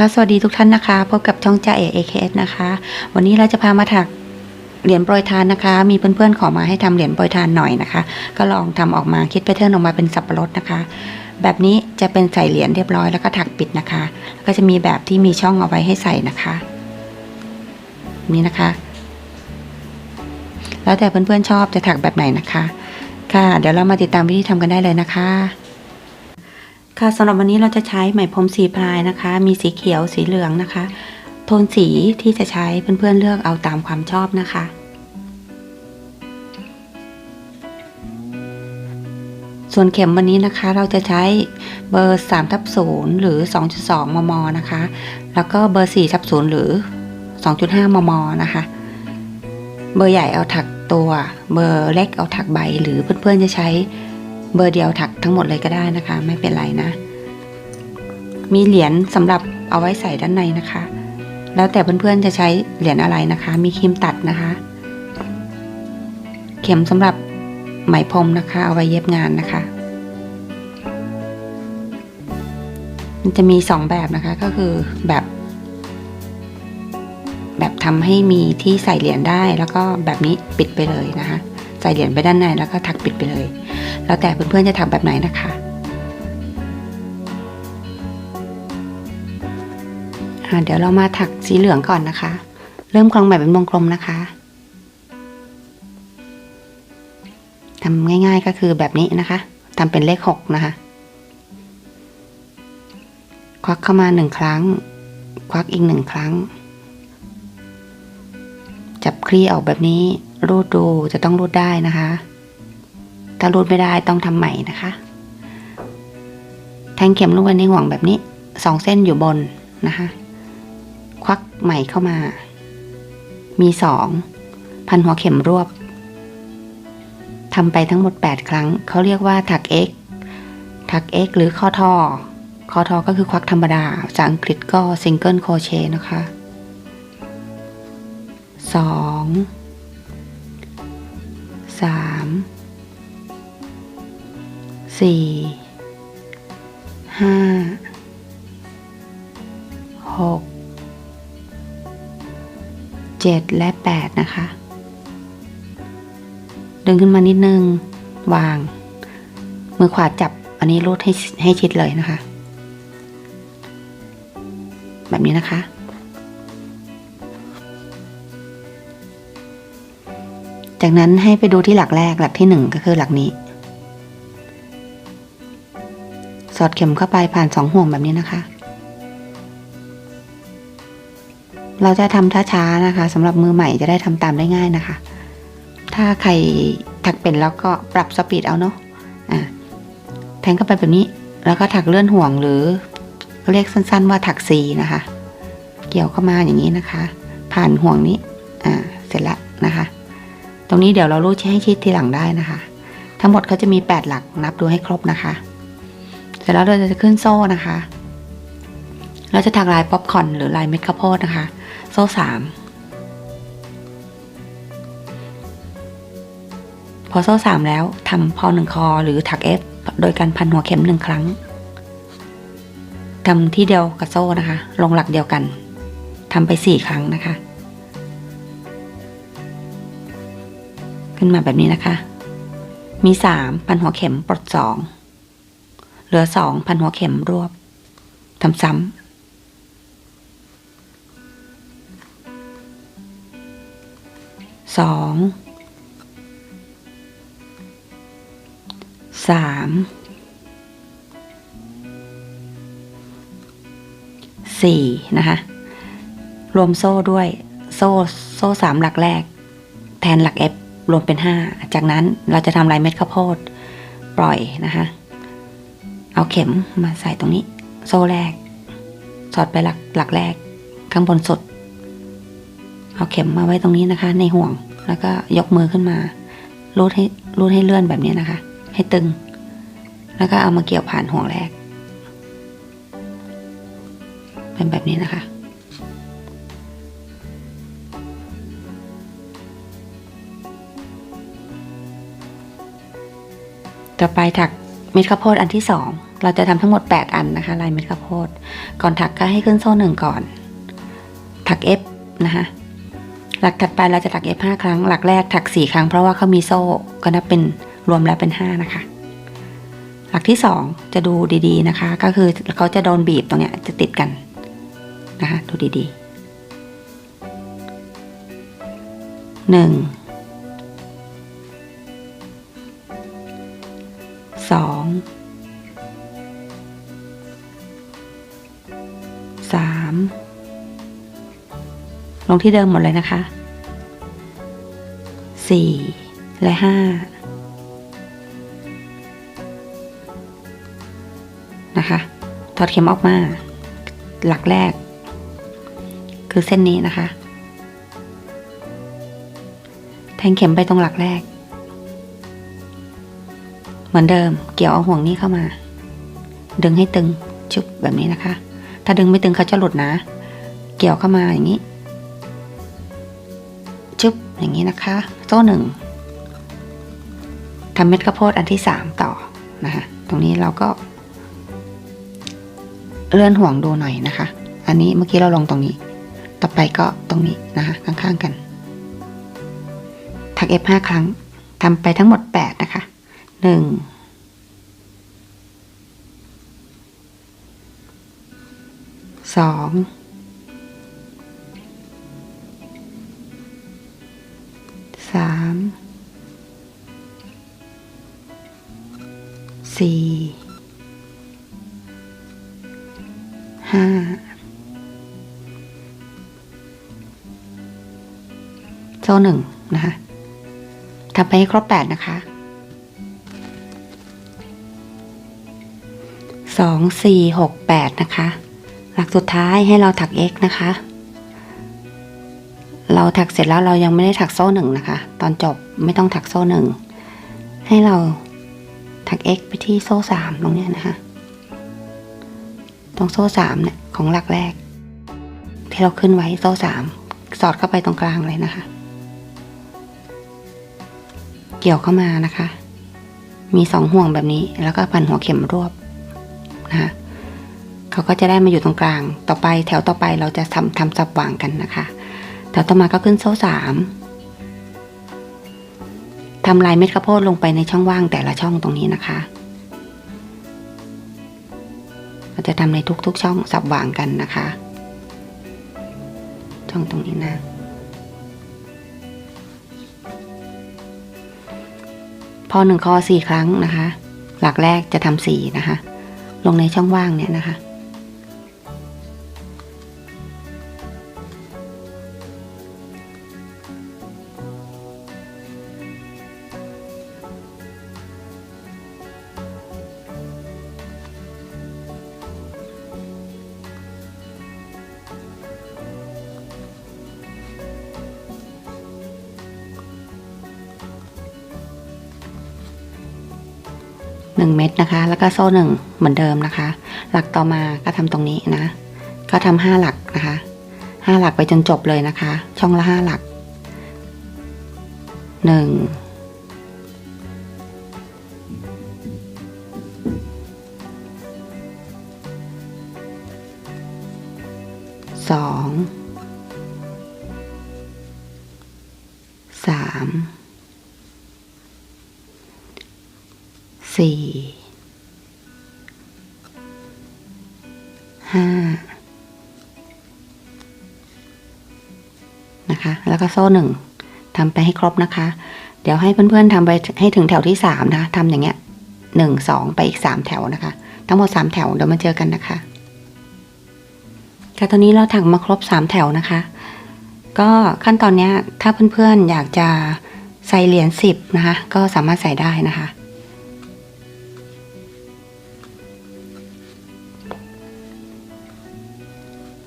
ค่ะสวัสดีทุกท่านนะคะ พบกับช่องจ่าเอกเอเคสนะคะ วันนี้เราจะพามาถักเหรียญโปรยทานนะคะ มีเพื่อนๆขอมาให้ทำเหรียญโปรยทานหน่อยนะคะ ก็ลองทำออกมาคิดแพทเทิร์นออกมาเป็นสับปะรดนะคะ แบบนี้จะเป็นใส่เหรียญเรียบร้อยแล้วก็ถักปิดนะคะ ก็จะมีแบบที่มีช่องเอาไว้ให้ใส่นะคะ นี่นะคะ แล้วแต่เพื่อนๆชอบจะถักแบบไหนนะคะ ค่ะ เดี๋ยวเรามาติดตามวิธีทำกันได้เลยนะคะ ค่ะสำหรับวันนี้เราจะใช้ไหมพรมสีพลายนะคะ มีสีเขียวสีเหลืองนะคะ โทนสีที่จะใช้เพื่อนๆเลือกเอาตามความชอบนะคะส่วนเข็มวันนี้นะคะเราจะใช้เบอร์3ทับ0หรือ 2.2 มม นะคะ แล้วก็เบอร์4ทับ0หรือ 2.5 มม นะคะ เบอร์ใหญ่เอาถักตัว เบอร์เล็กเอาถักใบ หรือเพื่อนๆจะใช้ เบอร์เดียวถักทั้งหมดเลยก็ได้นะคะ ไม่เป็นไรนะ มีเหรียญสำหรับเอาไว้ใส่ด้านในนะคะ แล้วแต่เพื่อนๆจะใช้เหรียญอะไรนะคะ มีครีมตัดนะคะ เข็มสำหรับไหมพรมนะคะ เอาไว้เย็บงานนะคะ มันจะมีสองแบบนะคะก็คือแบบแบบทำให้มีที่ใส่เหรียญได้แล้วก็แบบนี้ปิดไปเลยนะคะ ใส่เหรียญไปด้านในแล้วก็ถักปิดไปเลย แล้วแต่เพื่อนๆจะถักแบบไหนนะคะเดี๋ยวเรามาถักสีเหลืองก่อนนะคะ เริ่มคลองแบบเป็นวงกลมนะคะทำง่ายๆก็คือแบบนี้นะคะทำเป็นเลขหกนะคะควักเข้ามาหนึ่งครั้ง ควักอีกหนึ่งครั้ง จับคลี่ออกแบบนี้รูดดูจะต้องรูดได้นะคะ ถ้ารูดไม่ได้ต้องทำใหม่นะคะ แทงเข็มลงไปในห่วงแบบนี้สองเส้นอยู่บนนะคะ ควักใหม่เข้ามา มีสองพันหัวเข็มรวบทำไปทั้งหมด 8 ครั้ง เขาเรียกว่าถัก X ถัก X หรือข้อทอข้อทอก็คือควักธรรมดาภาษาอังกฤษก็ซิงเกิลโคเชนะคะสอง สี่ห้าหกเจ็ดและแปดนะคะ ดึงขึ้นมานิดนึง วาง มือขวาจับอันนี้รูดให้ให้ชิดเลยนะคะ แบบนี้นะคะ จากนั้นให้ไปดูที่หลักแรกหลักที่หนึ่งก็คือหลักนี้ สอดเข็มเข้าไปผ่านสองห่วงแบบนี้นะคะ เราจะทำช้าๆนะคะสำหรับมือใหม่จะได้ทำตามได้ง่ายนะคะ ถ้าใครถักเป็นแล้วก็ปรับสปีดเอาเนาะอะแทงเข้าไปแบบนี้ แล้วก็ถักเลื่อนห่วงหรือเรียกสั้นๆว่าถักซีนะคะ เกี่ยวเข้ามาอย่างนี้นะคะ ผ่านห่วงนี้อ่าเสร็จแล้วนะคะ ตรงนี้เดี๋ยวเรารูดให้ชิดทีหลังได้นะคะ ทั้งหมดเขาจะมี 8 หลักนับดูให้ครบนะคะ ร็จแล้วเราจะขึ้นโซ่นะคะ เราจะถักลายป๊อปคอนหรือลายเม็ดข้าวโพดนะคะ โซ่สามพอโซ่สามแล้วทำพอหนึ่งคอหรือถักเอฟโดยการพันหัวเข็มหนึ่งครั้งทำที่เดียวกับโซ่นะคะ ลงหลักเดียวกันทำไปสี่ครั้งนะคะ ขึ้นมาแบบนี้นะคะ มีสามพันหัวเข็มปลดสอง เหลือสองพันหัวเข็มรวบทำซ้ำสองสามสี่นะคะ รวมโซ่ด้วย โซ่โซ่สามหลักแรก แทนหลัก F รวมเป็นห้าจากนั้นเราจะทำลายเม็ดข้าวโพด ปล่อยนะคะ เอาเข็มมาใส่ตรงนี้ โซ่แรก สอดไปหลักหลักแรก ข้างบนสุด เอาเข็มมาไว้ตรงนี้นะคะ ในห่วงแล้วก็ยกมือขึ้นมารูดให้รูดให้เลื่อนแบบนี้นะคะ ให้ตึง แล้วก็เอามาเกี่ยวผ่านห่วงแรก เป็นแบบนี้นะคะต่อไปถักเม็ดข้าวโพดอันที่สอง เราจะทำทั้งหมด 8 อันนะคะ ลายเม็ดข้าวโพด ก่อนถักก็ให้ขึ้นโซ่หนึ่งก่อน ถัก F นะคะหลักถัดไปเราจะถัก F 5ครั้ง หลักแรกถัก 4 ครั้งเพราะว่าเขามีโซ่ก็นับเป็นรวมแล้วเป็น 5 นะคะ หลักที่ 2 จะดูดีๆนะคะ ก็คือเขาจะโดนบีบตรงเนี้ยจะติดกันนะคะดูดีๆหนึ่งสอง ลงที่เดิมหมดเลยนะคะสี่และห้านะคะ ถอดเข็มออกมา หลักแรก คือเส้นนี้นะคะ แทงเข็มไปตรงหลักแรก เหมือนเดิม เกี่ยวเอาห่วงนี้เข้ามา ดึงให้ตึง ชุบแบบนี้นะคะ ถ้าดึงไม่ตึงเขาจะหลุดนะ เกี่ยวเข้ามาอย่างนี้ จุ๊บอย่างนี้นะคะ โซ่หนึ่งทำเม็ดข้าวโพดอันที่สามต่อนะคะตรงนี้เราก็ เลื่อนห่วงดูหน่อยนะคะ อันนี้เมื่อกี้เราลงตรงนี้ ต่อไปก็ตรงนี้นะคะข้างๆกัน ถักเอฟห้าครั้งทำไปทั้งหมดแปดนะคะหนึ่ง สองสามสี่ห้าโซ่หนึ่งนะคะทำไปให้ครบแปดนะคะสองสี่หกแปดนะคะ หลักสุดท้ายให้เราถัก x นะคะ เราถักเสร็จแล้วเรายังไม่ได้ถักโซ่หนึ่งนะคะ ตอนจบไม่ต้องถักโซ่หนึ่งให้เราถัก x ไปที่โซ่สามตรงนี้นะคะ ตรงโซ่สามเนี่ยของหลักแรก ที่เราขึ้นไว้โซ่สามสอดเข้าไปตรงกลางเลยนะคะ เกี่ยวเข้ามานะคะ มีสองห่วงแบบนี้แล้วก็พันหัวเข็มรวบนะคะ เขาก็จะได้มาอยู่ตรงกลาง ต่อไปแถวต่อไปเราจะทำทำสับวางกันนะคะ แถวต่อมาก็ขึ้นโซ่สามทำลายเม็ดข้าวโพดลงไปในช่องว่างแต่ละช่องตรงนี้นะคะ เราจะทำในทุกๆช่องสับวางกันนะคะ ช่องตรงนี้นะ พอหนึ่งคอสี่ครั้งนะคะ หลักแรกจะทำสี่นะคะ ลงในช่องว่างเนี่ยนะคะ แล้วก็โซ่หนึ่งเหมือนเดิมนะคะ หลักต่อมาก็ทำตรงนี้นะ ก็ทำห้าหลักนะคะห้าหลักไปจนจบเลยนะคะ ช่องละห้าหลักหนึ่งสองสามสี่ แล้วก็โซ่หนึ่งทำไปให้ครบนะคะ เดี๋ยวให้เพื่อนๆทำไปให้ถึงแถวที่สามนะคะทำอย่างเงี้ยหนึ่งสองไปอีกสามแถวนะคะ ทั้งหมดสามแถวเดี๋ยวมาเจอกันนะคะค่ะตอนนี้เราถักมาครบสามแถวนะคะ ก็ขั้นตอนเนี้ยถ้าเพื่อนๆอยากจะใส่เหรียญสิบนะคะ ก็สามารถใส่ได้นะคะ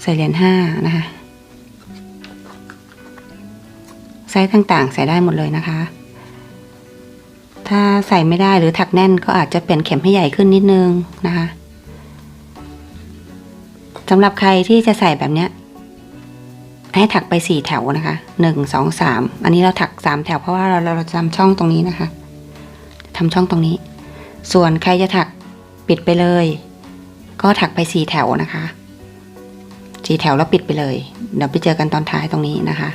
ใส่เหรียญห้านะคะ ไซส์ต่างๆ ใส่ได้หมดเลยนะคะ ถ้าใส่ไม่ได้หรือถักแน่นก็อาจจะเปลี่ยนเข็มให้ใหญ่ขึ้นนิดนึงนะคะสำหรับใครที่จะใส่แบบเนี้ยให้ถักไปสี่แถวนะคะหนึ่งสองสามอันนี้เราถักสามแถวเพราะว่าเราเราจะทำช่องตรงนี้นะคะทำช่องตรงนี้ ส่วนใครจะถักปีปิดไปเลย ก็ถักไปสี่แถวนะคะสี่แถวแล้วปิดไปเลย เดี๋ยวไปเจอกันตอนท้ายตรงนี้นะคะ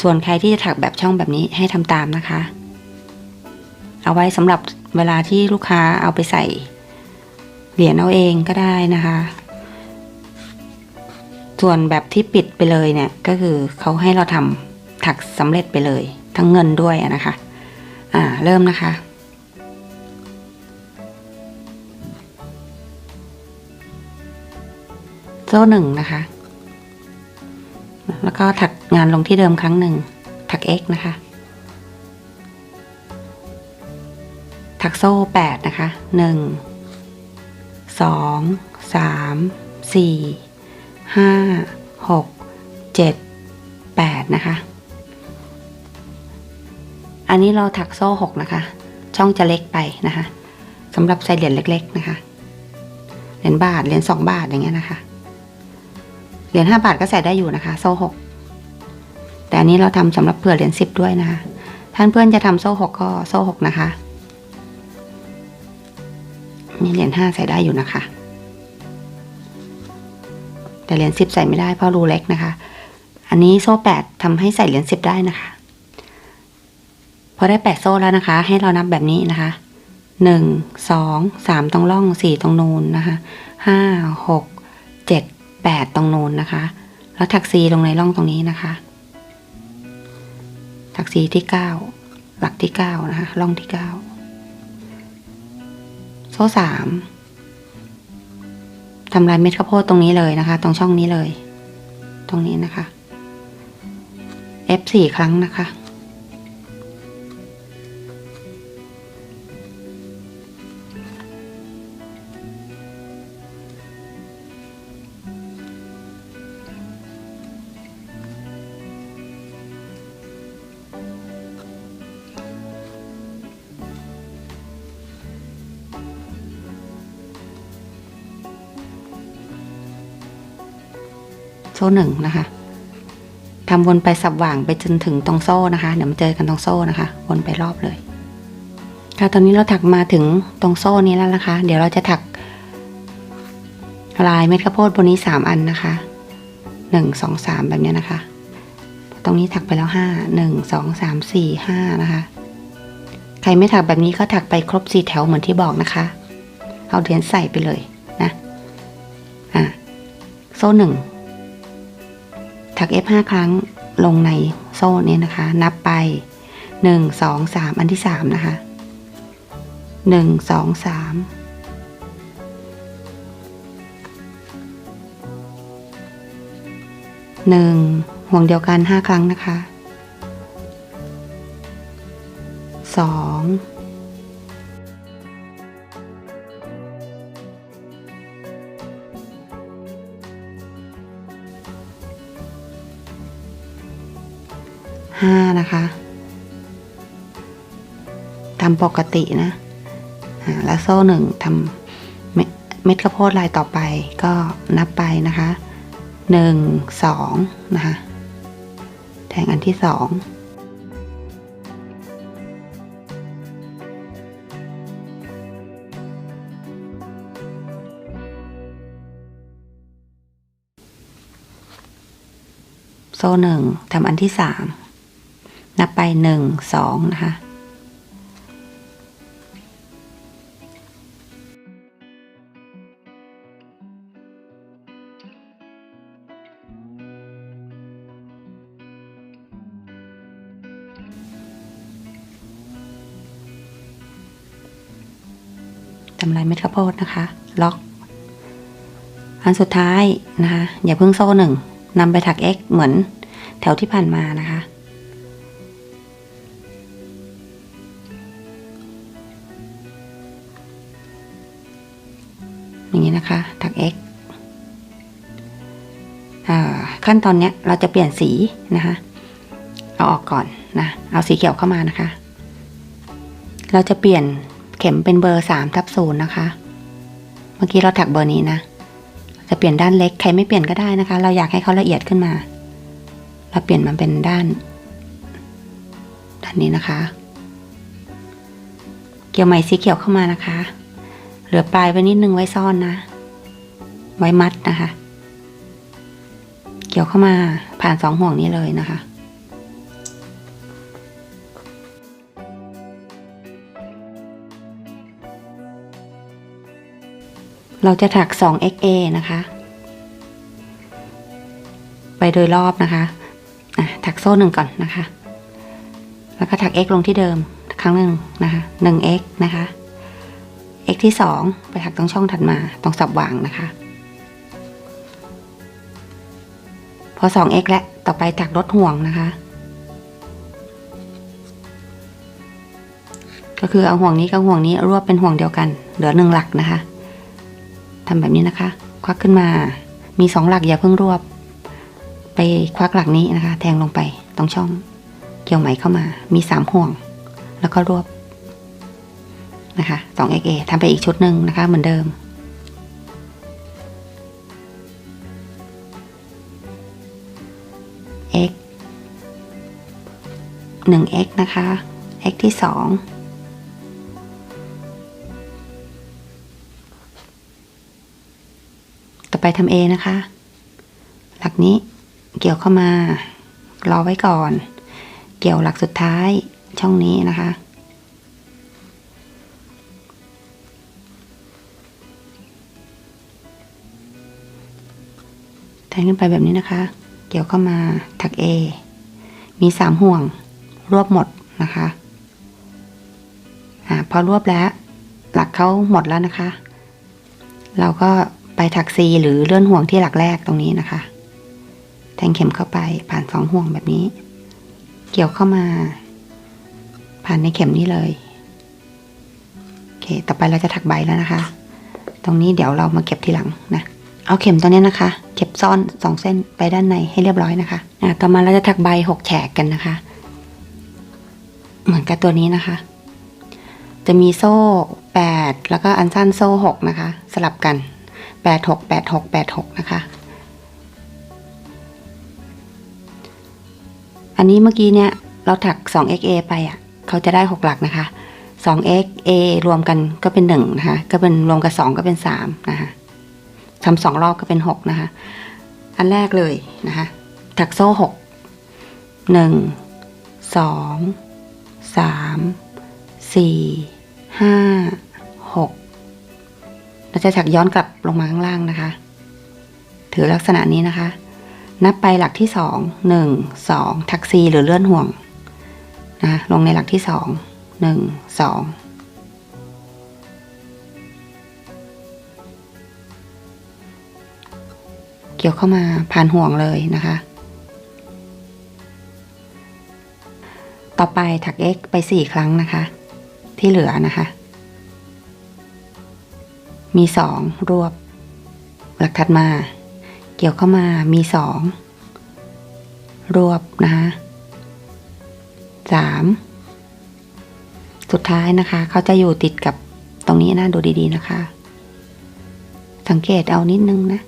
ส่วนใครที่จะถักแบบช่องแบบนี้ให้ทำตามนะคะ เอาไว้สำหรับเวลาที่ลูกค้าเอาไปใส่ เหรียญเอาเองก็ได้นะคะ ส่วนแบบที่ปิดไปเลยเนี่ยก็คือเขาให้เราทำถักสำเร็จไปเลย ทั้งเงินด้วยนะคะ อ่าเริ่มนะคะโซ่หนึ่งนะคะ แล้วก็ถักงานลงที่เดิมครั้งหนึ่ง ถัก x นะคะ ถักโซ่แปดนะคะหนึ่งสองสามสี่ห้าหกเจ็ดแปดนะคะ อันนี้เราถักโซ่หกนะคะ ช่องจะเล็กไปนะคะสำหรับใส่เหรียญเล็ก ๆ นะคะ เหรียญบาท เหรียญสองบาทอย่างเงี้ยนะคะ เหรียญห้าบาทก็ใส่ได้อยู่นะคะ โซ่หกแต่อันนี้เราทำสำหรับเผื่อเหรียญสิบด้วยนะคะท่านเพื่อนจะทำโซ่หกก็โซ่หกนะคะนี่เหรียญห้าใส่ได้อยู่นะคะ แต่เหรียญสิบใส่ไม่ได้เพราะรูเล็กนะคะ อันนี้โซ่แปดทำให้ใส่เหรียญสิบได้นะคะพอได้แปดโซ่แล้วนะคะ ให้เรานับแบบนี้นะคะหนึ่งสองสามตรงร่องสี่ตรงนูนนะคะห้าหกเจ็ด แปดตรงโนูนนะคะ แล้วถักซีลงในร่องตรงนี้นะคะ ถักซีที่เก้าหลักที่เก้านะคะ ร่องที่เก้าโซ่สามทำลายเม็ดข้าวโพดตรงนี้เลยนะคะ ตรงช่องนี้เลย ตรงนี้นะคะ F สี่ครั้งนะคะ โซ่หนึ่งนะคะทำวนไปสับหว่างไปจนถึงตรงโซ่นะคะ เดี๋ยวมาเจอกันตรงโซ่นะคะวนไปรอบเลย ค่ะตอนนี้เราถักมาถึงตรงโซ่นี้แล้วนะคะ เดี๋ยวเราจะถัก ลายเม็ดข้าวโพดบนนี้สามอันนะคะหนึ่งสองสามแบบนี้นะคะ ตรงนี้ถักไปแล้วห้าหนึ่งสองสามสี่ห้านะคะใครไม่ถักแบบนี้ก็ถักไปครบสี่แถวเหมือนที่บอกนะคะ เอาเหรียญใส่ไปเลยนะอะโซ่หนึ่ง ถัก F5 ครั้งลงในโซ่นี้นะคะ นับไป 1 2 3 อันที่ 3 นะคะ 1 2 3 1 ห่วงเดียวกันห้าครั้งนะคะสอง นะคะทำปกตินะแล้วโซ่หนึ่งทำเม็ดเม็ดข้าวโพดลายต่อไปก็นับไปนะคะหนึ่งสองนะคะแทงอันที่สองโซ่หนึ่งทำอันที่สาม นับไปหนึ่งสองนะคะทำลายเม็ดข้าวโพดนะคะ ล็อก อันสุดท้ายนะคะ อย่าเพิ่งโซ่หนึ่งนำไปถัก X เหมือนแถวที่ผ่านมานะคะ นะคะถัก X ขั้นตอนเนี้ยเราจะเปลี่ยนสีนะคะ เอาออกก่อนนะ เอาสีเขียวเข้ามานะคะ เราจะเปลี่ยนเข็มเป็นเบอร์สามทับศูนย์นะคะ เมื่อกี้เราถักเบอร์นี้นะ จะเปลี่ยนด้านเล็ก ใครไม่เปลี่ยนก็ได้นะคะ เราอยากให้เขาละเอียดขึ้นมา เราเปลี่ยนมันเป็นด้าน ด้านนี้นะคะ เกี่ยวไหมสีเขียวเข้ามานะคะ เหลือปลายไว้นิดนึงไว้ซ่อนนะ ไว้มัดนะคะ เกี่ยวเข้ามาผ่านสองห่วงนี้เลยนะคะเราจะถัก 2XA นะคะ ไปโดยรอบนะคะะถักโซ่หนึ่งก่อนนะคะ แล้วก็ถัก x ลงที่เดิมครั้งหนึ่งนะคะ 1x นะคะ x ที่ 2 ไปถักตรงช่องถัดมาตรงสับวางนะคะ พอ 2x และต่อไปถักลดห่วงนะคะ ก็คือเอาห่วงนี้กับห่วงนี้รวบเป็นห่วงเดียวกัน เหลือหนึ่งหลักนะคะทำแบบนี้นะคะ ควักขึ้นมา มีสองหลักอย่าเพิ่งรวบ ไปควักหลักนี้นะคะ แทงลงไปตรงช่อง เกี่ยวไหมเข้ามา มีสามห่วง แล้วก็รวบนะคะสอง XA ทำไปอีกชุดหนึ่งนะคะ เหมือนเดิม x หนึ่ง x นะคะ x ที่สองต่อไปทำ A นะคะ หลักนี้เกี่ยวเข้ามา รอไว้ก่อน เกี่ยวหลักสุดท้ายช่องนี้นะคะ แทงขึ้นไปแบบนี้นะคะ เกี่ยวเข้ามาถัก A มีสามห่วง รวบหมดนะคะอ่าพอรวบแล้ว หลักเขาหมดแล้วนะคะ เราก็ไปถัก C หรือเลื่อนห่วงที่หลักแรกตรงนี้นะคะ แทงเข็มเข้าไปผ่านสองห่วงแบบนี้ เกี่ยวเข้ามา ผ่านในเข็มนี้เลยโอเค ต่อไปเราจะถักใบแล้วนะคะ ตรงนี้เดี๋ยวเรามาเก็บทีหลังนะ เอาเข็มตัวนี้นะคะ เก็บซ่อนสองเส้นไปด้านในให้เรียบร้อยนะคะอ่าต่อมาเราจะถักใบหกแฉกกันนะคะ เหมือนกับตัวนี้นะคะ จะมีโซ่แปดแล้วก็อันสั้นโซ่หกนะคะ สลับกันแปดหกแปดหกแปดหกนะคะ อันนี้เมื่อกี้เนี่ยเราถัก 2xa ไปอะเขาจะได้ 6 หลักนะคะ 2xa รวมกันก็เป็น 1 นะคะ ก็เป็นรวมกับ 2 ก็เป็น 3 นะคะ ทำสองรอบก็เป็น6นะคะ อันแรกเลยนะคะถักโซ่6 1 2 3 4 5 6เราจะถักย้อนกลับลงมาข้างล่างนะคะ ถือลักษณะนี้นะคะ นับไปหลักที่สองหนึ่งสองทักซีหรือเลื่อนห่วงนะลงในหลักที่สองหนึ่งสอง กี่ยวเข้ามาผ่านห่วงเลยนะคะ ต่อไปถัก x ไปสี่ครั้งนะคะ ที่เหลือนะคะ มีสองรวบ หลักถัดมา เกี่ยวเข้ามามีสองรวบนะคะสามสุดท้ายนะคะ เขาจะอยู่ติดกับตรงนี้นะดูดีๆนะคะ สังเกตเอานิดนึงนะ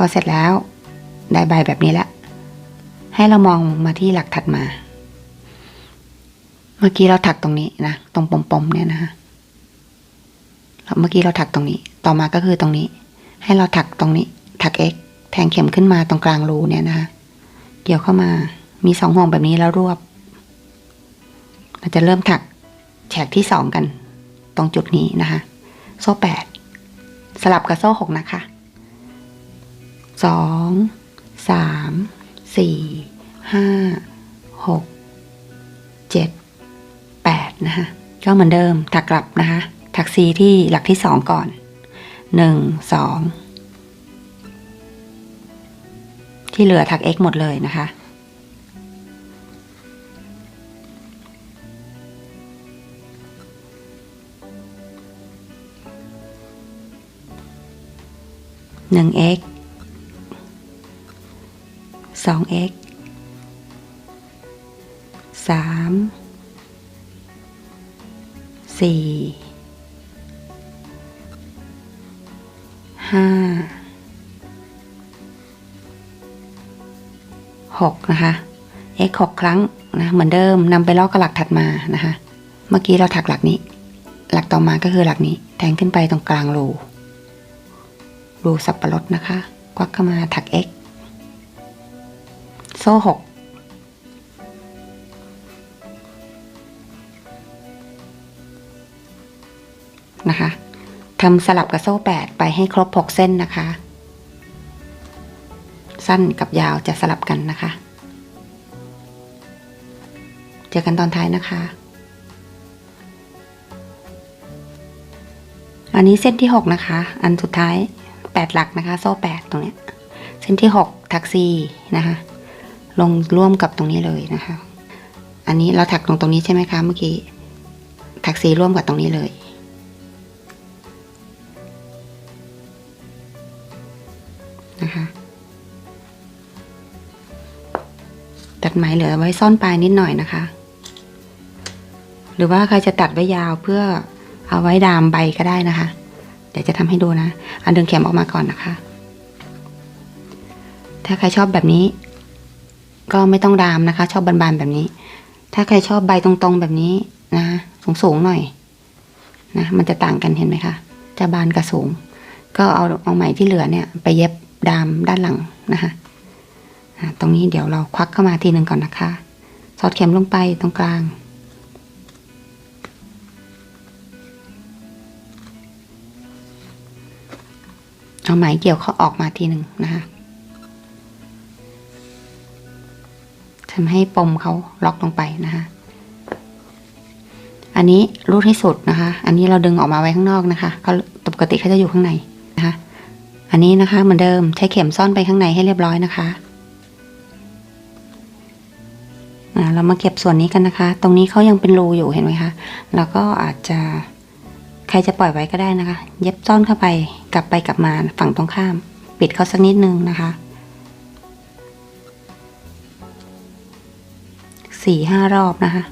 อ่าพอเสร็จแล้ว ได้ใบแบบนี้แล้วให้เรามองมาที่หลักถัดมา เมื่อกี้เราถักตรงนี้นะ ตรงปมๆเนี่ยนะคะเมื่อกี้เราถักตรงนี้ ต่อมาก็คือตรงนี้ ให้เราถักตรงนี้ ถัก x แทงเข็มขึ้นมาตรงกลางรูเนี่ยนะคะ เกี่ยวเข้ามา มีสองห่วงแบบนี้แล้วรวบ เราจะเริ่มถักแฉกที่สองกัน ตรงจุดนี้นะคะ โซ่แปดสลับกับโซ่หกนะคะ สองสามสี่ห้าหกเจ็ดแปดนะคะก็เหมือนเดิมถักกลับนะคะ ถักซีที่หลักที่สองก่อนหนึ่งสองที่เหลือถัก x หมดเลยนะคะหนึ่ง x สอง x สามสี่ห้าหกนะคะ x หกครั้งนะเหมือนเดิมนำไปลอกกระหลักถัดมานะคะ เมื่อกี้เราถักหลักนี้ หลักต่อมาก็คือหลักนี้ แทงขึ้นไปตรงกลางรูรูสับปะรดนะคะ ควักเข้ามาถัก x โซ่หกนะคะทำสลับกับโซ่แปดไปให้ครบหกเส้นนะคะ สั้นกับยาวจะสลับกันนะคะ เจอกันตอนท้ายนะคะ อันนี้เส้นที่หกนะคะ อันสุดท้ายแปดหลักนะคะ โซ่แปดตรงเนี้ย เส้นที่หกถักซีนะคะ ลงร่วมกับตรงนี้เลยนะคะ อันนี้เราถักตรงตรงนี้ใช่ไหมคะเมื่อกี้ ถักซีร่วมกับตรงนี้เลย นะคะตัดไหมเหลือไว้ซ่อนปลายนิดหน่อยนะคะ หรือว่าใครจะตัดไว้ยาวเพื่อเอาไว้ดามใบก็ได้นะคะ เดี๋ยวจะทำให้ดูนะ อันดึงเข็มออกมาก่อนนะคะ ถ้าใครชอบแบบนี้ ก็ไม่ต้องดามนะคะ ชอบบานๆแบบนี้ ถ้าใครชอบใบตรงๆแบบนี้นะสูงๆหน่อยนะมันจะต่างกันเห็นไหมคะจะบานกับสูง ก็เอาเอาไหมที่เหลือเนี่ย ไปเย็บดามด้านหลังนะคะตรงนี้เดี๋ยวเราควักเข้ามาทีหนึ่งก่อนนะคะ สอดเข็มลงไปตรงกลาง เอาไหมเกี่ยวเขาออกมาทีหนึ่งนะคะ ทำให้ปมเขาล็อกลงไปนะคะอันนี้รูดให้สุดนะคะ อันนี้เราดึงออกมาไว้ข้างนอกนะคะเขาปกติเขาจะอยู่ข้างในนะคะ อันนี้นะคะเหมือนเดิมใช้เข็มซ่อนไปข้างในให้เรียบร้อยนะคะเรามาเก็บส่วนนี้กันนะคะ ตรงนี้เขายังเป็นรูอยู่เห็นไหมคะแล้วก็อาจจะใครจะปล่อยไว้ก็ได้นะคะ เย็บซ่อนเข้าไปกลับไปกลับมาฝั่งตรงข้าม ปิดเขาสักนิดนึงนะคะ สี่ห้ารอบนะคะ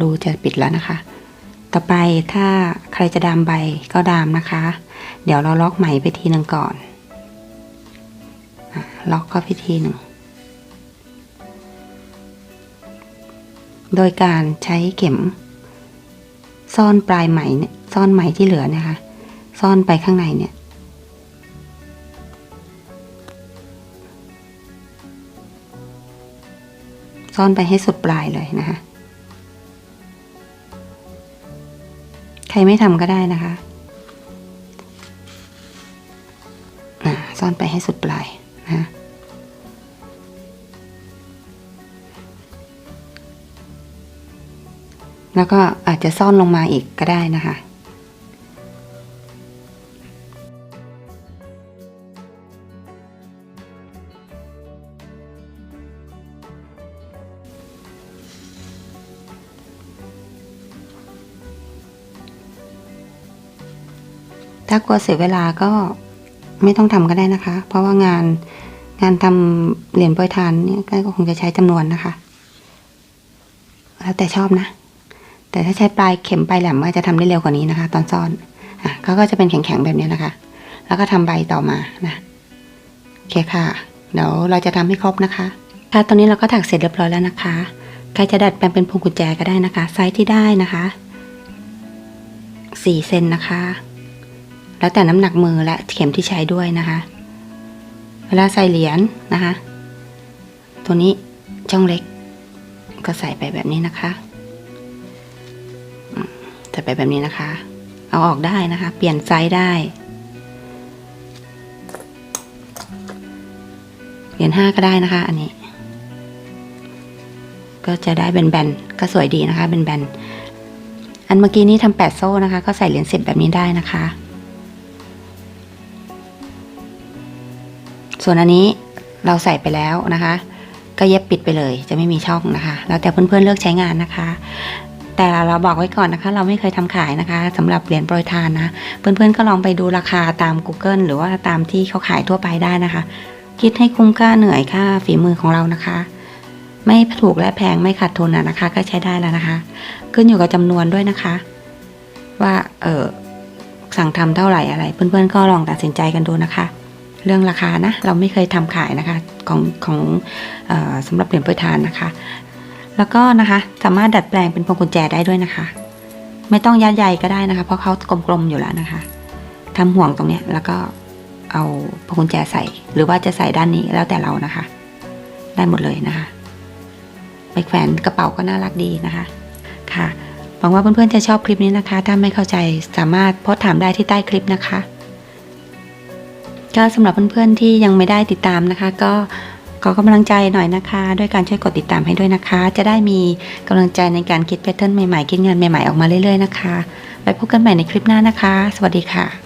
รูจะปิดแล้วนะคะ ต่อไปถ้าใครจะดามใบก็ดามนะคะ เดี๋ยวเราล็อกไหมไปทีหนึ่งก่อน ล็อกก็ไปทีหนึ่ง โดยการใช้เข็ม ซ่อนปลายไหมเนี่ยซ่อนไหมที่เหลือนะคะ ซ่อนไปข้างในเนี่ย ซ่อนไปให้สุดปลายเลยนะคะ ใครไม่ทำก็ได้นะคะอ่าซ่อนไปให้สุดปลายนะ แล้วก็อาจจะซ่อนลงมาอีกก็ได้นะคะ ถ้ากลัวเสียเวลาก็ไม่ต้องทำก็ได้นะคะ เพราะว่างานงานทำเหรียญโปรยทานเนี่ยก็คงจะใช้จำนวนนะคะ แล้วแต่ชอบนะ แต่ถ้าใช้ปลายเข็มปลายแหลมก็จะทำได้เร็วกว่านี้นะคะ ตอนซ่อนอะเขาก็จะเป็นแข็งๆแบบนี้นะคะ แล้วก็ทำใบต่อมานะโอเคค่ะเดี๋ยวเราจะทำให้ครบนะคะ ค่ะตอนนี้เราก็ถักเสร็จเรียบร้อยแล้วนะคะใครจะดัดแปลงเป็นพวงกุญแจก็ได้นะคะ ไซส์ที่ได้นะคะสี่เซนนะคะ แล้วแต่น้ำหนักมือและเข็มที่ใช้ด้วยนะคะ เวลาใส่เหรียญนะคะ ตัวนี้ช่องเล็กก็ใส่ไปแบบนี้นะคะ อืมใส่ไปแบบนี้นะคะ เอาออกได้นะคะ เปลี่ยนไซส์ได้เหรียญห้าก็ได้นะคะ อันนี้ ก็จะได้แบนๆก็สวยดีนะคะแบนๆอันเมื่อกี้นี้ทำแปดโซ่นะคะ ก็ใส่เหรียญสิบแบบนี้ได้นะคะ ส่วนอันนี้เราใส่ไปแล้วนะคะ ก็เย็บปิดไปเลย จะไม่มีช่องนะคะ แล้วแต่เพื่อนๆเลือกใช้งานนะคะ แต่เราบอกไว้ก่อนนะคะ เราไม่เคยทำขายนะคะสำหรับเหรียญโปรยทานนะ เพื่อนๆก็ลองไปดูราคาตาม Google หรือว่าตามที่เขาขายทั่วไปได้นะคะ คิดให้คุ้มค่าเหนื่อยค่าฝีมือของเรานะคะ ไม่ถูกและแพงไม่ขาดทุนนะคะ ก็ใช้ได้แล้วนะคะ ขึ้นอยู่กับจำนวนด้วยนะคะ ว่าเออสั่งทำเท่าไหร่อะไร เพื่อนๆก็ลองตัดสินใจกันดูนะคะ เรื่องราคานะ เราไม่เคยทำขายนะคะของของออสำหรับเหรียญโปรยทานนะคะ แล้วก็นะคะสามารถดัดแปลงเป็นพวงกุญแจได้ด้วยนะคะ ไม่ต้องยัดใหญ่ก็ได้นะคะ เพราะเขากลมๆอยู่แล้วนะคะทำห่วงตรงเนี้ยแล้วก็เอาพวงกุญแจใส่ หรือว่าจะใส่ด้านนี้แล้วแต่เรานะคะ ได้หมดเลยนะคะ ไปแขวนกระเป๋าก็น่ารักดีนะคะ ค่ะหวังว่าเพื่อนๆจะชอบคลิปนี้นะคะ ถ้าไม่เข้าใจสามารถโพสถามได้ที่ใต้คลิปนะคะก็สำหรับเพื่อนๆที่ยังไม่ได้ติดตามนะคะ ก็ ขอกำลังใจหน่อยนะคะ ด้วยการช่วยกดติดตามให้ด้วยนะคะ จะได้มีกำลังใจในการคิดแพทเทิร์นใหม่ๆ คิดงานใหม่ๆ ออกมาเรื่อยๆนะคะ ไปพบกันใหม่ในคลิปหน้านะคะ สวัสดีค่ะ